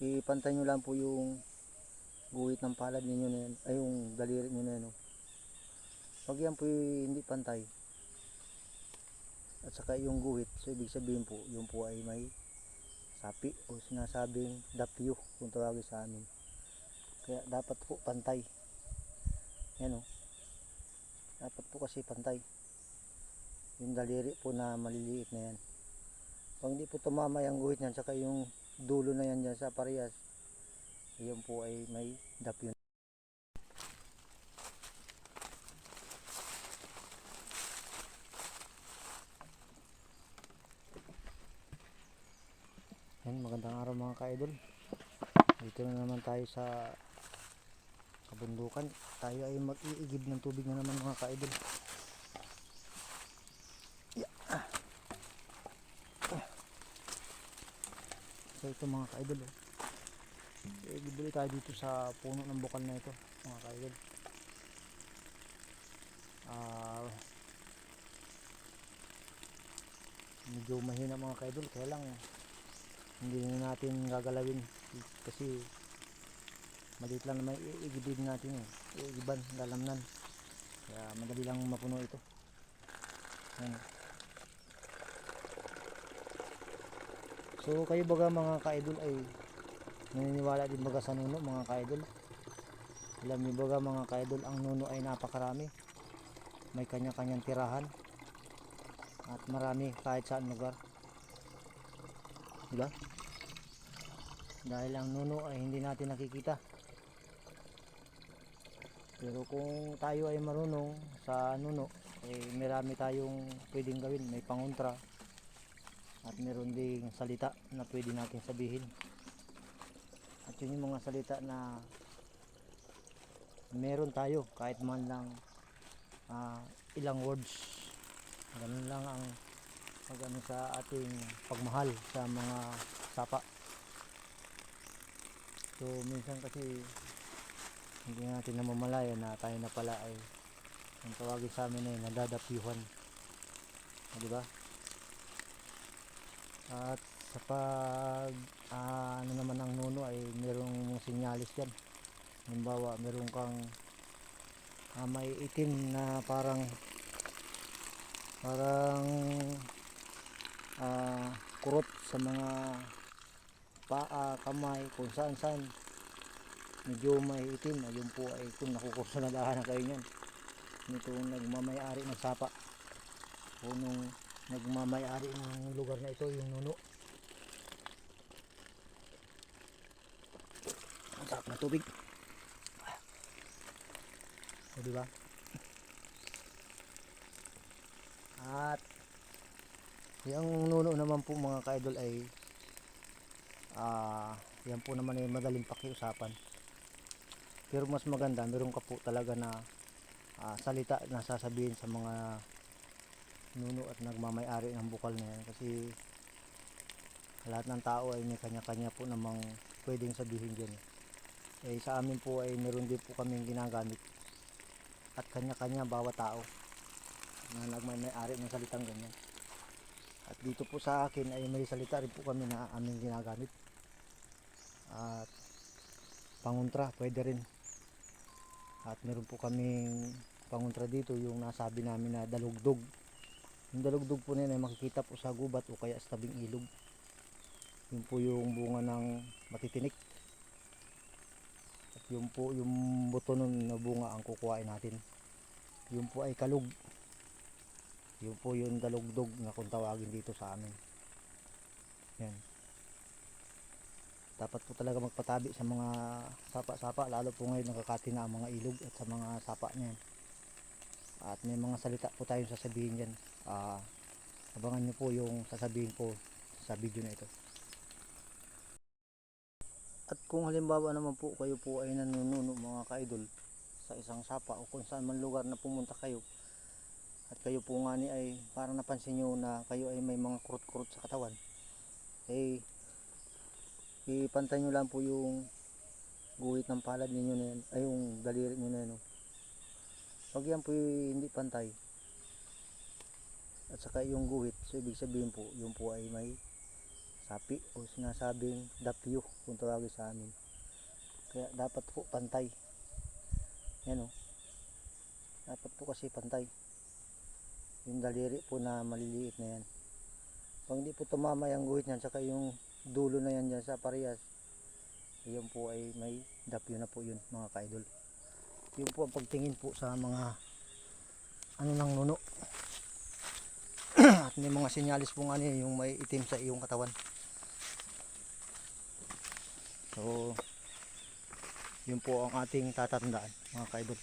ipantay nyo lang po yung guhit ng palad ninyo na yan, ay yung daliri nyo na yan. oh. Pag yan po hindi pantay, at saka yung guhit, so ibig sabihin po, yung po ay may sapi o sinasabing dapyo kung tawagin sa amin. Kaya dapat po pantay. Yan o. Dapat po kasi pantay. Yung daliri po na maliliit na yan. Pag hindi po tumama yung guhit niyan, saka yung dulo na yan dyan sa parehas, yun po ay may dapyo. Yan, magandang araw mga ka-idol. Dito na naman tayo sa kabundukan. Tayo ay mag-iigib ng tubig na naman mga ka-idol. Yeah. So ito mga ka-idol. Oh. Iigib ulit tayo dito sa puno ng bukal na ito mga ka-idol. Ah, medyo mahina mga ka-idol kaya lang hindi na natin gagalawin kasi maliit lang naman iigibin natin eh iigiban lalamnan kaya madali lang mapuno ito Yan. So kayo baga mga ka-idol ay naniniwala din baga sa nuno mga ka-idol? Alam niyo baga mga ka-idol ang nuno ay napakarami. May kanya-kanyang tirahan at marami kahit saan lugar. Diba? dahil ang nuno ay hindi natin nakikita. Pero kung tayo ay marunong sa nuno eh marami tayong pwedeng gawin. May pangontra at meron ding salita na pwede natin sabihin. At yun yung mga salita na meron tayo kahit man lang ah, ilang words. Ganun lang ang pag ano sa ating pagmahal sa mga sapa. So minsan kasi hindi natin namamalaya na tayo na pala ay ang tawagin sa amin ay nadadapyuhan. Ah, di ba at sa pag ah, ano naman ang nuno ay merong sinyalis yan. Halimbawa meron kang ah, may itim na parang parang ah, kurot sa mga paa, kamay, kung saan saan medyo may itim, ayun po ay kung nakukurso na kayo niyan. Nitong nagmamayari ng sapa. O nung nagmamayari ng lugar na ito yung nuno. Ang sarap na tubig. O diba at yung nuno naman po mga ka-idol ay ah yan po naman ay madaling pakiusapan. Pero mas maganda meron ka po talaga na ah, salita na sasabihin sa mga nuno at nagmamayari ng bukal na yan kasi lahat ng tao ay may kanya-kanya po namang pwedeng sabihin dyan eh. Sa amin po ay meron din po kaming ginagamit at kanya-kanya bawat tao na nagmamayari ng salitang ganyan. At dito po sa akin ay may salita rin po kami na aming ginagamit. At panguntra pwede rin. At meron po kaming panguntra dito yung nasabi namin na dalugdog yung dalugdog po na ay makikita po sa gubat o kaya sa tabing ilog. Yun po yung bunga ng matitinik. At yun po yung buto nun na bunga ang kukuhain natin. Yun po ay kalug. Yun po yung dalugdog na kung tawagin dito sa amin. Yan. Dapat po talaga magpatabi sa mga sapa-sapa lalo po ngayon nakakati na ang mga ilog at sa mga sapa niyan at may mga salita po tayong sasabihin dyan Ah, abangan nyo po yung sasabihin ko sa video na ito at kung halimbawa naman po kayo po ay nanununo mga ka-idol sa isang sapa o kung saan man lugar na pumunta kayo at kayo po nga ni ay parang napansin nyo na kayo ay may mga kurot-kurot sa katawan eh ipantay nyo lang po yung guhit ng palad ninyo na yan ay yung daliri nyo na yan oh. pag yan po hindi pantay at saka yung guhit so ibig sabihin po yung po ay may sapi o sinasabing dapyo kung tawagin sa amin. Kaya dapat po pantay. Yan o dapat po kasi pantay. Yung daliri po na maliliit na yan. Pag hindi po tumama yung guhit niyan saka yung dulo na yan dyan sa parehas yun po ay may dapyo na po yun mga kaidol. Yun po ang pagtingin po sa mga ano ng nuno may mga sinyalis pong ano eh, yung may itim sa iyong katawan. So yun po ang ating tatandaan mga kaidol